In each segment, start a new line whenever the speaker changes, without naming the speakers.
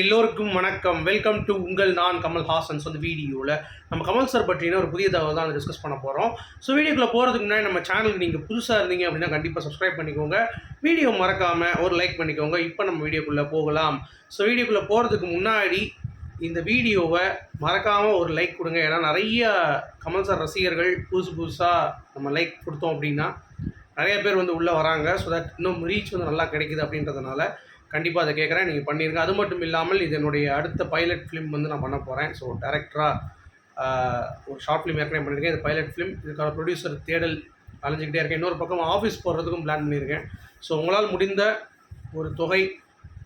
எல்லோருக்கும் வணக்கம். Welcome to உங்கள் நான் கமல் ஹாசன்ஸ் வந்து வீடியோவில் நம்ம கமல் சார் பற்றின ஒரு புதிய தகவல் தான் டிஸ்கஸ் பண்ண போகிறோம் ஸோ வீடியோக்குள்ளே போகிறதுக்கு முன்னாடி நம்ம சேனலுக்கு நீங்கள் புதுசாக இருந்தீங்க அப்படின்னா கண்டிப்பாக சப்ஸ்கிரைப் பண்ணிக்கோங்க. வீடியோ மறக்காமல் ஒரு லைக் பண்ணிக்கோங்க. இப்போ நம்ம வீடியோக்குள்ளே போகலாம். ஸோ வீடியோக்குள்ளே போகிறதுக்கு முன்னாடி இந்த வீடியோவை மறக்காமல் ஒரு லைக் கொடுங்க. ஏன்னா நிறைய கமல் சார் ரசிகர்கள் புதுசு புதுசாக நம்ம லைக் கொடுத்தோம் அப்படின்னா நிறைய பேர் வந்து உள்ளே வராங்க. ஸோ தட் இன்னும் ரீச் வந்து நல்லா கிடைக்குது அப்படின்றதுனால கண்டிப்பாக அதை கேட்குறேன். நீங்கள் பண்ணிடுங்க அது மட்டும் இல்லாமல் இதனுடைய அடுத்த பைலட் ஃபிலிம் வந்து நான் பண்ண போகிறேன் ஸோ டேரக்டராக ஒரு ஷார்ட் ஃபிலிம் ஏற்கனவே பண்ணியிருக்கேன் இது பைலட் ஃபிலிம் இதுக்கான ப்ரொடியூசர் தேடல் அலைஞ்சிக்கிட்டே இருக்கேன். இன்னொரு பக்கம் ஆஃபீஸ் போகிறதுக்கும் பிளான் பண்ணியிருக்கேன். ஸோ உங்களால் முடிந்த ஒரு தொகை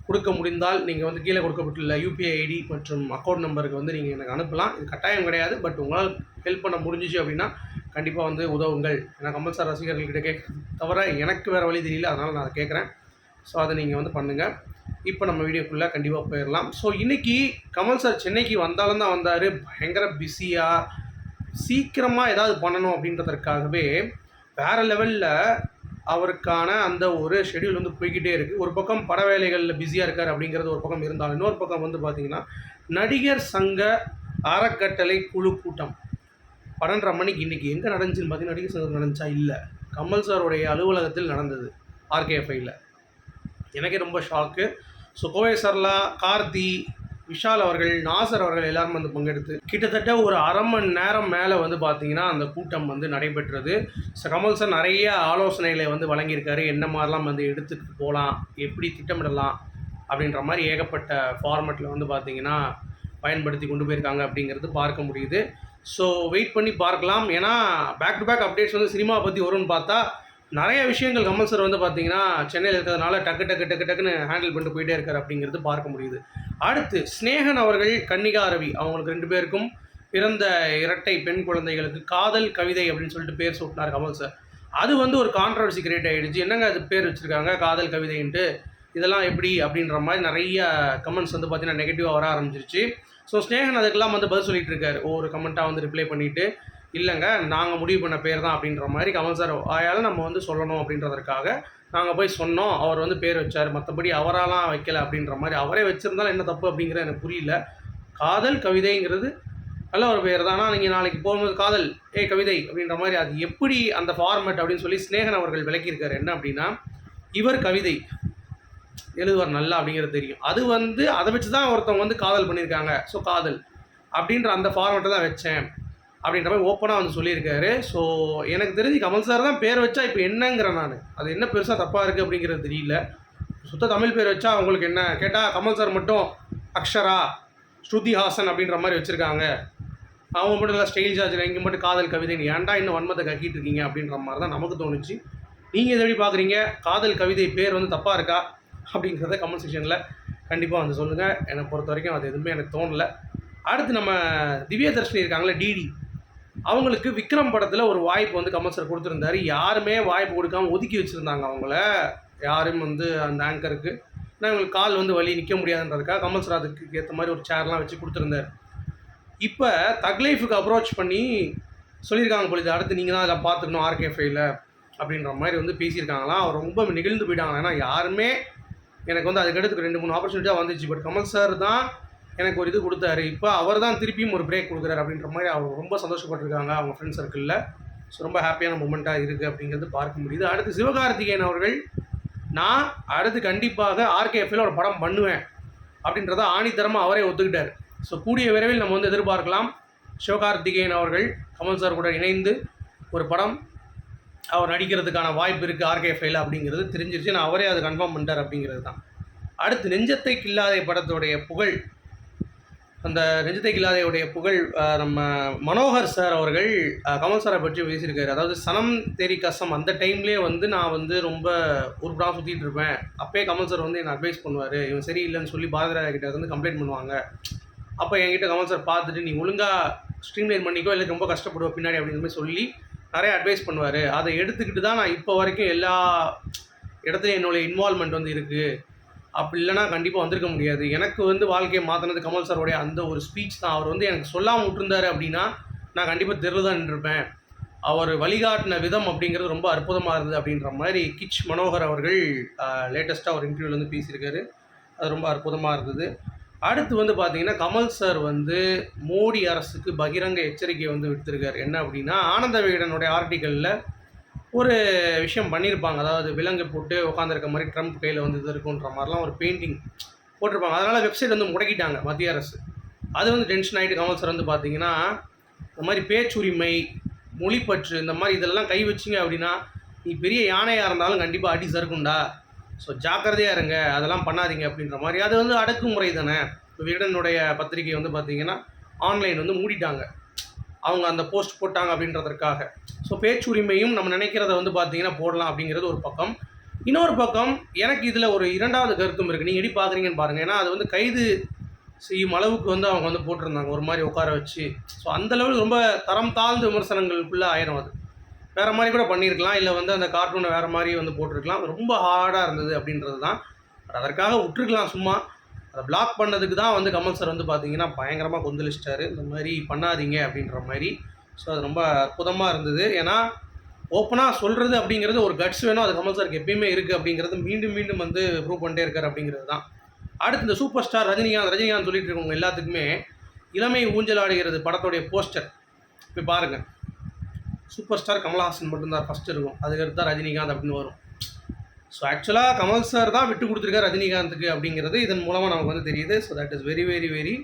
கொடுக்க முடிந்தால் நீங்கள் வந்து கீழே கொடுக்கப்பட்டுள்ள யூபிஐ ஐடி மற்றும் அக்கௌண்ட் நம்பருக்கு வந்து நீங்கள் எனக்கு அனுப்பலாம். இது கட்டாயம் கிடையாது. பட் உங்களால் ஹெல்ப் பண்ண முடிஞ்சிச்சு அப்படின்னா கண்டிப்பாக வந்து உதவுங்கள். ஏன்னா கமல் சார் ரசிகர்கள்கிட்ட கேட்க தவிர எனக்கு வேறு வழி தெரியல. அதனால் நான் அதை கேட்குறேன். ஸோ அதை நீங்கள் வந்து பண்ணுங்கள் இப்போ நம்ம வீடியோக்குள்ளே கண்டிப்பாக போயிடலாம் ஸோ இன்றைக்கி கமல் சார் சென்னைக்கு வந்தாலும் தான் வந்தார். பயங்கர பிஸியாக சீக்கிரமாக ஏதாவது பண்ணணும் அப்படின்றதற்காகவே வேறு லெவலில் அவருக்கான அந்த ஒரு ஷெடியூல் வந்து போய்கிட்டே இருக்குது ஒரு பக்கம் பட வேலைகளில் பிஸியாக இருக்கார் அப்படிங்கிறது ஒரு பக்கம் இருந்தாலும் இன்னொரு பக்கம் வந்து பார்த்திங்கன்னா நடிகர் சங்க அறக்கட்டளை குழு கூட்டம். பன்னெண்டரை மணிக்கு இன்றைக்கி எங்கே நடந்துச்சுன்னு பார்த்தீங்கன்னா நடிகர் சங்கம் நடந்துச்சா? இல்லை. கமல் சாருடைய அலுவலகத்தில் நடந்தது. ஆர்கேஎஃப்ஐயில் எனக்கே ரொம்ப ஷாக்கு ஸோ கோவை சர்லா கார்த்தி விஷால் அவர்கள் நாசர் அவர்கள் எல்லாரும் வந்து பங்கெடுத்து கிட்டத்தட்ட ஒரு அரை மணி நேரம் மேலே வந்து பார்த்தீங்கன்னா அந்த கூட்டம் வந்து நடைபெற்றது. ஸோ கமல் சார் நிறைய ஆலோசனைகளை வந்து வழங்கியிருக்காரு. என்ன மாதிரிலாம் வந்து எடுத்துகிட்டு போகலாம் எப்படி திட்டமிடலாம் அப்படின்ற மாதிரி ஏகப்பட்ட ஃபார்மெட்டில் வந்து பார்த்தீங்கன்னா பயன்படுத்தி கொண்டு போயிருக்காங்க அப்படிங்கிறது பார்க்க முடியுது. ஸோ வெயிட் பண்ணி பார்க்கலாம். ஏன்னா பேக் டு பேக் அப்டேட்ஸ் வந்து சினிமா பற்றி வரும்னு பார்த்தா நிறைய விஷயங்கள் கமல் சார் வந்து பார்த்தீங்கன்னா சென்னையில் இருக்கிறதுனால டக்கு டக்கு டக்கு டக்குன்னு ஹேண்டில் பண்ணிட்டு போயிட்டே இருக்கார் அப்படிங்கிறது பார்க்க முடியுது. அடுத்து ஸ்னேகன் அவர்கள் கன்னிகா ரவி அவங்களுக்கு ரெண்டு பேருக்கும் பிறந்த இரட்டை பெண் குழந்தைகளுக்கு காதல் கவிதை அப்படின்னு சொல்லிட்டு பேர் சூட்டினார் கமல் சார். அது வந்து ஒரு கான்ட்ரவர்சி கிரியேட் ஆகிடுச்சு என்னங்க அது பேர் வச்சுருக்காங்க காதல் கவிதைன்ட்டு? இதெல்லாம் எப்படி? அப்படின்ற மாதிரி நிறைய கமெண்ட்ஸ் வந்து பார்த்தீங்கன்னா நெகட்டிவாக வர ஆரம்பிச்சிருச்சு. ஸோ ஸ்னேகன் அதுக்கெல்லாம் வந்து பதில் சொல்லிட்டு இருக்காரு. ஒவ்வொரு கமெண்ட்டாக வந்து ரிப்ளை பண்ணிவிட்டு இல்லைங்க நாங்கள் முடிவு பண்ண பேர் தான் அப்படின்ற மாதிரி கமல் சார் ஆயால் நம்ம வந்து சொல்லணும் அப்படின்றதற்காக நாங்கள் போய் சொன்னோம். அவர் வந்து பேர் வச்சார். மற்றபடி அவராலாம் வைக்கல அப்படின்ற மாதிரி அவரே வச்சுருந்தாலும் என்ன தப்பு அப்படிங்கிற எனக்கு புரியல. காதல் கவிதைங்கிறது நல்ல ஒரு பேர் தான். ஆனால் நீங்கள் நாளைக்கு போகும்போது காதல் ஏ கவிதை அப்படின்ற மாதிரி அது எப்படி அந்த ஃபார்மேட் அப்படின்னு சொல்லி ஸ்னேகன் அவர்கள் விளக்கியிருக்காரு. என்ன அப்படின்னா இவர் கவிதை எழுதுவார் நல்லா அப்படிங்கிறது தெரியும். அது வந்து அதை வச்சு தான் ஒருத்தவங்க வந்து காதல் பண்ணியிருக்காங்க. ஸோ காதல் அப்படின்ற அந்த ஃபார்மேட்டை தான் வச்சேன். அப்படின்ற மாதிரி ஓப்பனாக வந்து சொல்லியிருக்காரு. ஸோ எனக்கு தெரிஞ்சு கமல் சார் தான் பேர் வச்சா இப்போ என்னங்கிறேன் நான். அது என்ன பெருசாக தப்பாக இருக்குது அப்படிங்கிறது தெரியல. சுத்த தமிழ் பேர் வச்சா அவங்களுக்கு என்ன? கேட்டால் கமல் சார் மட்டும் அக்ஷரா ஸ்ருதி ஹாசன் அப்படின்ற மாதிரி வச்சுருக்காங்க. அவங்க மட்டும் இல்லை ஸ்டைல் ஜார்ஜில் இங்கே மட்டும் காதல் கவிதை ஏன்டா இன்னும் வன்மத்தை கக்கிட்டு இருக்கீங்க அப்படின்ற மாதிரி தான் நமக்கு தோணுச்சு. நீங்கள் எது எப்படி பார்க்குறீங்க காதல் கவிதை பேர் வந்து தப்பாக இருக்கா? அப்படிங்கிறத கமெண்ட் செக்ஷனில் கண்டிப்பாக வந்து சொல்லுங்கள் என்னை பொறுத்த வரைக்கும் அது எதுவுமே எனக்கு தோணலை. அடுத்து நம்ம திவ்ய தர்ஷினி இருக்காங்களே டிடி அவங்களுக்கு விக்ரம் படத்தில் ஒரு வாய்ப்பு வந்து கமல் சார் கொடுத்துருந்தாரு. யாருமே வாய்ப்பு கொடுக்காம ஒதுக்கி வச்சுருந்தாங்க அவங்கள. யாரும் வந்து அந்த ஆங்கருக்கு ஏன்னா இவங்களுக்கு கால் வந்து வழி நிற்க முடியாதுன்றதுக்காக கமல் சார் அதுக்கு ஏற்ற மாதிரி ஒரு சேர்லாம் வச்சு கொடுத்துருந்தாரு. இப்போ தக்லைஃபுக்கு அப்ரோச் பண்ணி சொல்லியிருக்காங்க பொழுது அடுத்து நீங்கள் தான் அதை பார்த்துக்கணும் ஆர்கேஃபைல அப்படின்ற மாதிரி வந்து பேசியிருக்காங்களாம். அவர் ரொம்ப நெகிழ்ந்து போயிட்டாங்க ஏன்னா யாருமே எனக்கு வந்து அதுக்கடுத்து ரெண்டு மூணு ஆப்பர்ச்சுனிட்டியாக வந்துச்சு. பட் கமல் சார் தான் எனக்கு ஒரு இது கொடுத்தாரு. இப்போ அவர் தான் திருப்பியும் ஒரு பிரேக் கொடுக்குறாரு அப்படின்ற மாதிரி அவர் ரொம்ப சந்தோஷப்பட்டிருக்காங்க அவங்க ஃப்ரெண்ட் சர்க்கிளில் ஸோ ரொம்ப ஹாப்பியான மூமெண்ட்டாக இருக்குது அப்படிங்கிறது பார்க்க முடியுது. அடுத்து சிவகார்த்திகேயன் அவர்கள் நான் அடுத்து கண்டிப்பாக ஆர்கேஎஃப்ல ஒரு படம் பண்ணுவேன் அப்படின்றத ஆணித்தரமாக அவரே ஒத்துக்கிட்டார். ஸோ கூடிய விரைவில் நம்ம வந்து எதிர்பார்க்கலாம். சிவகார்த்திகேயன் அவர்கள் கமல் சார் கூட இணைந்து ஒரு படம் அவர் நடிக்கிறதுக்கான வாய்ப்பு இருக்குது ஆர்கேஎஃப்ஐயில் அப்படிங்கிறது தெரிஞ்சிருச்சு. நான் அவரே அதை கன்ஃபார்ம் பண்ணிட்டார் அப்படிங்கிறது தான். அடுத்து நெஞ்சத்தை கில்லாதே படத்துடைய புகழ் அந்த ரஜிதை கிலாதையுடைய புகழ் நம்ம மனோகர் சார் அவர்கள் கமல் சாரை பற்றி பேசியிருக்காரு. அதாவது சனம் தேரி கசம் அந்த டைம்லேயே வந்து நான் வந்து ரொம்ப உருப்படாக சுற்றிட்டு இருப்பேன். அப்போயே கமல் சார் வந்து என்னை அட்வைஸ் பண்ணுவார். இவன் சரியில்லைன்னு சொல்லி பாரதிராஜா கிட்ட வந்து கம்ப்ளைண்ட் பண்ணுவாங்க. அப்போ என்கிட்ட கமல் சார் பார்த்துட்டு நீ ஒழுங்காக ஸ்ட்ரீம்லைன் பண்ணிக்கோ இல்லை ரொம்ப கஷ்டப்படுவ பின்னாடி அப்படிங்கிற மாதிரி சொல்லி நிறைய அட்வைஸ் பண்ணுவார். அதை எடுத்துக்கிட்டு தான் நான் இப்போ வரைக்கும் எல்லா இடத்துலையும் என்னுடைய இன்வால்மெண்ட் வந்து இருக்குது அப்படி இல்லைனா கண்டிப்பாக வந்திருக்க முடியாது. எனக்கு வந்து வாழ்க்கையை மாற்றினது கமல் சாரோடைய அந்த ஒரு ஸ்பீச் தான். அவர் வந்து எனக்கு சொல்லாமல் விட்டுருந்தாரு அப்படின்னா நான் கண்டிப்பாக தெருவில் தான் நின்றுருப்பேன் அவர் வழிகாட்டின விதம் அப்படிங்கிறது ரொம்ப அற்புதமாக இருந்தது அப்படின்ற மாதிரி கிச் மனோகர் அவர்கள் லேட்டஸ்ட்டாக ஒரு இன்டர்வியூவில் வந்து பேசியிருக்காரு. அது ரொம்ப அற்புதமாக இருந்தது. அடுத்து வந்து பார்த்தீங்கன்னா கமல் சார் வந்து மோடி அரசுக்கு பகிரங்க எச்சரிக்கை வந்து விடுத்திருக்கார். என்ன அப்படின்னா ஆனந்த விகடனுடைய ஆர்டிக்கலில் ஒரு விஷயம் பண்ணியிருப்பாங்க அதாவது விலங்கு போட்டு உட்காந்துருக்க மாதிரி ட்ரம்ப் கையில் வந்து இது இருக்குன்ற மாதிரிலாம் ஒரு பெயிண்டிங் போட்டிருப்பாங்க. அதனால் வெப்சைட் வந்து முடக்கிட்டாங்க மத்திய அரசு. அது வந்து டென்ஷன் ஆகிட்டு கமல் சார் வந்து பார்த்தீங்கன்னா இந்த மாதிரி பேச்சுரிமை மொழிப்பற்று இந்த மாதிரி இதெல்லாம் கை வச்சிங்க அப்படின்னா நீ பெரிய யானையாக இருந்தாலும் கண்டிப்பாக அடி சறுக்குண்டா ஸோ ஜாக்கிரதையாக இருங்க. அதெல்லாம் பண்ணாதீங்க அப்படின்ற மாதிரி. அது வந்து அடக்குமுறை தானே. இப்போ விகடனுடைய பத்திரிகை வந்து பார்த்தீங்கன்னா ஆன்லைன் வந்து மூடிட்டாங்க. அவங்க அந்த போஸ்ட் போட்டாங்க அப்படின்றதற்காக. ஸோ பேச்சுரிமையும் நம்ம நினைக்கிறத வந்து பார்த்தீங்கன்னா போடலாம் அப்படிங்கிறது ஒரு பக்கம். இன்னொரு பக்கம் எனக்கு இதில் ஒரு இரண்டாவது கருத்தும் இருக்குது நீங்கள் எப்படி பார்க்குறீங்கன்னு பாருங்கள் ஏன்னா அது வந்து கைது செய்யும் அளவுக்கு வந்து அவங்க வந்து போட்டிருந்தாங்க. ஒரு மாதிரி உட்கார வச்சு. ஸோ அந்த ரொம்ப தரம் தாழ்ந்த விமர்சனங்களுக்குள்ளே ஆயிரும் அது. வேறு மாதிரி கூட பண்ணியிருக்கலாம் இல்லை வந்து அந்த கார்ட்டூனை வேறு மாதிரி வந்து போட்டிருக்கலாம். ரொம்ப ஹார்டாக இருந்தது அப்படின்றது தான் பட் அதற்காக விட்டுருக்கலாம் சும்மா. அதை பிளாக் பண்ணதுக்கு தான் வந்து கமல் சார் வந்து பார்த்தீங்கன்னா பயங்கரமாக கொந்தளிச்சிட்டாரு. இந்த மாதிரி பண்ணாதீங்க அப்படின்ற மாதிரி. ஸோ அது ரொம்ப அற்புதமாக இருந்தது. ஏன்னா ஓப்பனாக சொல்கிறது அப்படிங்கிறது ஒரு கட்ஸ் வேணும். அது கமல் சாருக்கு எப்பயுமே இருக்குது அப்படிங்கிறது மீண்டும் மீண்டும் வந்து ப்ரூவ் பண்ணிட்டே இருக்கார் அப்படிங்கிறது தான். அடுத்து இந்த சூப்பர் ஸ்டார் ரஜினிகாந்த் ரஜினிகாந்த் சொல்லிட்டு இருக்கவங்க எல்லாத்துக்குமே இளமை ஊஞ்சல் ஆடுகிறது படத்துடைய போஸ்டர் இப்போ பாருங்கள் சூப்பர் ஸ்டார் கமல்ஹாசன் மட்டும்தான் ஃபஸ்ட்டு இருக்கும். அதுக்கடுத்து தான் ரஜினிகாந்த் அப்படின்னு வரும். ஸோ ஆக்சுவலாக கமல் சார் தான் விட்டு கொடுத்துருக்காரு ரஜினிகாந்துக்கு அப்படிங்கிறது இதன் மூலமாக நமக்கு வந்து தெரியுது. So that is very very very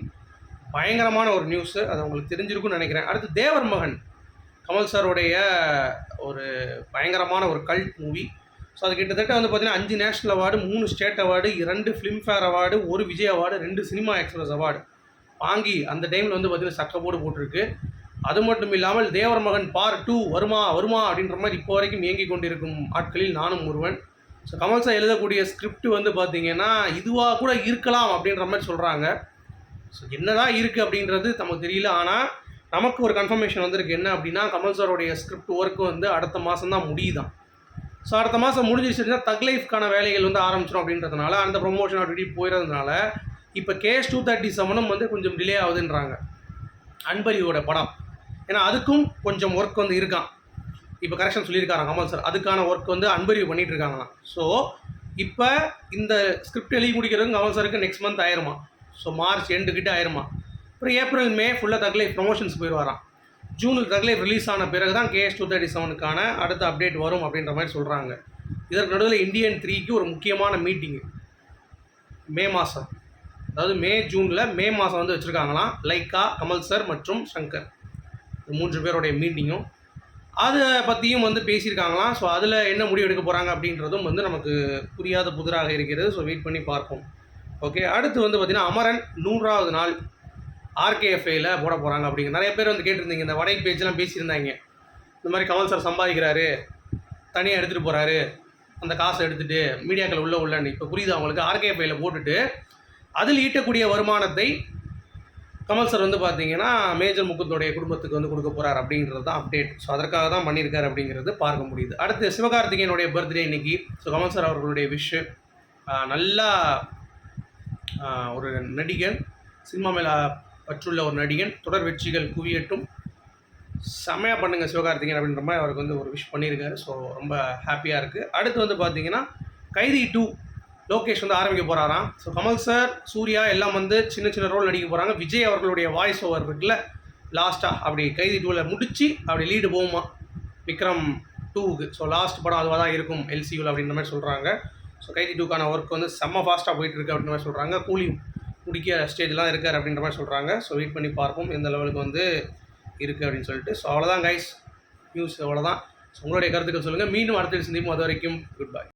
பயங்கரமான ஒரு நியூஸு அது உங்களுக்கு தெரிஞ்சிருக்கும்னு நினைக்கிறேன். அடுத்து தேவர் மகன். கமல் சாருடைய ஒரு பயங்கரமான ஒரு கல்ட் மூவி ஸோ அது கிட்டத்தட்ட வந்து பார்த்தீங்கன்னா அஞ்சு நேஷ்னல் அவார்டு மூணு ஸ்டேட் அவார்டு இரண்டு ஃபிலிம்ஃபேர் அவார்டு ஒரு விஜய் அவார்டு ரெண்டு சினிமா எக்ஸ்பிரஸ் அவார்டு வாங்கி அந்த டைமில் வந்து பார்த்திங்கன்னா சக்க போர்டு போட்டிருக்கு. அது மட்டும் இல்லாமல் தேவர் மகன் பார் டூ வருமா வருமா அப்படின்ற மாதிரி இப்போ வரைக்கும் இயங்கி கொண்டிருக்கும் ஆட்களில் நானும் ஒருவன். ஸோ கமல் சார் எழுதக்கூடிய ஸ்கிரிப்ட் வந்து பார்த்தீங்கன்னா இதுவாக கூட இருக்கலாம் அப்படின்ற மாதிரி சொல்கிறாங்க ஸோ என்னதான் இருக்குது அப்படின்றது நமக்கு தெரியல. ஆனால் நமக்கு ஒரு கன்ஃபர்மேஷன் வந்திருக்கு. என்ன அப்படின்னா கமல் சாரோடைய ஸ்கிரிப்ட் ஒர்க் வந்து அடுத்த மாதம் தான் முடியுதான் ஸோ அடுத்த மாதம் முடிஞ்சிருச்சுன்னா தக் லைஃப்க்கான வேலைகள் வந்து ஆரம்பிச்சிடும் அப்படின்றதுனால அந்த ப்ரொமோஷன் அப்படி போயிடுறதுனால இப்போ கேஸ் டூ தேர்ட்டி செவனும் வந்து கொஞ்சம் டிலே ஆகுதுன்றாங்க. அன்பரியோட படம். ஏன்னா அதுக்கும் கொஞ்சம் ஒர்க் வந்து இருக்கான் இப்போ கரெக்ஷன் சொல்லியிருக்காங்க கமல் சார் அதுக்கான ஒர்க் வந்து அன்பரிவு பண்ணிட்டு இருக்காங்களாம் ஸோ இப்போ இந்த ஸ்கிரிப்ட் எழுதி முடிக்கிறதுக்கு கமல் சாருக்கு நெக்ஸ்ட் மந்த் ஆயிருமா? ஸோ மார்ச் எண்டுக்கிட்ட ஆயிருமா? அப்புறம் ஏப்ரல் மே ஃபுல்லாக தக்லை ப்ரொமோஷன்ஸ் போயிடுவாராம் ஜூனில் தக்லை ரிலீஸ் ஆன பிறகு தான் கேஎஸ் டூ தேர்ட்டி செவனுக்கான அடுத்த அப்டேட் வரும் அப்படின்ற மாதிரி சொல்கிறாங்க இதற்கு நடுவில் இந்தியன் த்ரீக்கு ஒரு முக்கியமான மீட்டிங்கு மே மாதம் அதாவது மே ஜூனில் மே மாதம் வந்து வச்சுருக்காங்களாம். லைக்கா கமல் சார் மற்றும் சங்கர். மூன்று பேருடைய மீட்டிங்கும் அதை பற்றியும் வந்து பேசியிருக்காங்களாம். ஸோ அதில் என்ன முடிவு எடுக்க போகிறாங்க அப்படின்றதும் வந்து நமக்கு புரியாத புதிராக இருக்கிறது. ஸோ வெயிட் பண்ணி பார்ப்போம். ஓகே அடுத்து வந்து பார்த்திங்கன்னா அமரன் நூறாவது நாள் ஆர்கேஎஃப்ஐயில் போட போகிறாங்க அப்படிங்க. நிறைய பேர் வந்து கேட்டிருந்தீங்க. இந்த வடை பேஜ்லாம் பேசியிருந்தாங்க. இந்த மாதிரி கமல் சார் சம்பாதிக்கிறாரு. தனியாக எடுத்துகிட்டு போகிறாரு அந்த காசை எடுத்துகிட்டு மீடியாக்கள் உள்ளே உள்ளன்னு. இப்போ புரியுது அவங்களுக்கு ஆர்கேஎஃப்ஐயில் போட்டுட்டு அதில் ஈட்டக்கூடிய வருமானத்தை கமல் சார் வந்து பார்த்தீங்கன்னா மேஜர் முகுந்தோடைய குடும்பத்துக்கு வந்து கொடுக்க போகிறார் அப்படின்றது தான் அப்டேட் ஸோ அதற்காக தான் பண்ணியிருக்காரு அப்படிங்கிறது பார்க்க முடியுது. அடுத்து சிவகார்த்திகேயனுடைய பர்த்டே இன்னைக்கு. ஸோ கமல் சார் அவர்களுடைய விஷ் நல்லா ஒரு நடிகன் சினிமா மேலே பற்றுள்ள ஒரு நடிகன் தொடர் வெற்றிகள் குவியட்டும். செமையாக பண்ணுங்கள் சிவகார்த்திகேயன் அப்படின்ற மாதிரி அவருக்கு வந்து ஒரு விஷ் பண்ணியிருக்காரு. ஸோ ரொம்ப ஹாப்பியாக இருக்குது அடுத்து வந்து பார்த்தீங்கன்னா கைதி டூ லோகேஷ் வந்து ஆரம்பிக்க போகிறாராம் ஸோ கமல் சார் சூர்யா எல்லாம் வந்து சின்ன சின்ன ரோல் நடிக்க போகிறாங்க விஜய் அவர்களுடைய வாய்ஸ் ஓவர் இருக்குல்ல? லாஸ்ட்டாக அப்படி கைதி டூவில் முடித்து அப்படி லீடு போகுமா? விக்ரம் டூவுக்கு ஸோ லாஸ்ட் படம் அதுவாக தான் இருக்கும் எல்சியூவில் அப்படின்ற மாதிரி சொல்கிறாங்க ஸோ கைதி டூக்கான ஒர்க் வந்து செம்ம ஃபாஸ்ட்டாக போயிட்டு இருக்கு அப்படின்ற மாதிரி சொல்கிறாங்க கூலி முடிக்க ஸ்டேஜ்லாம் இருக்கார் அப்படின்ற மாதிரி சொல்கிறாங்க ஸோ வெயிட் பண்ணி பார்ப்போம் எந்த லெவலுக்கு வந்து இருக்குது அப்படின்னு சொல்லிட்டு. ஸோ அவ்வளோதான் கைஸ் நியூஸ் அவ்வளோதான் ஸோ உங்களுடைய கருத்துக்கள் சொல்லுங்கள் மீண்டும் அடுத்த சந்திப்போம். அது வரைக்கும் குட் பை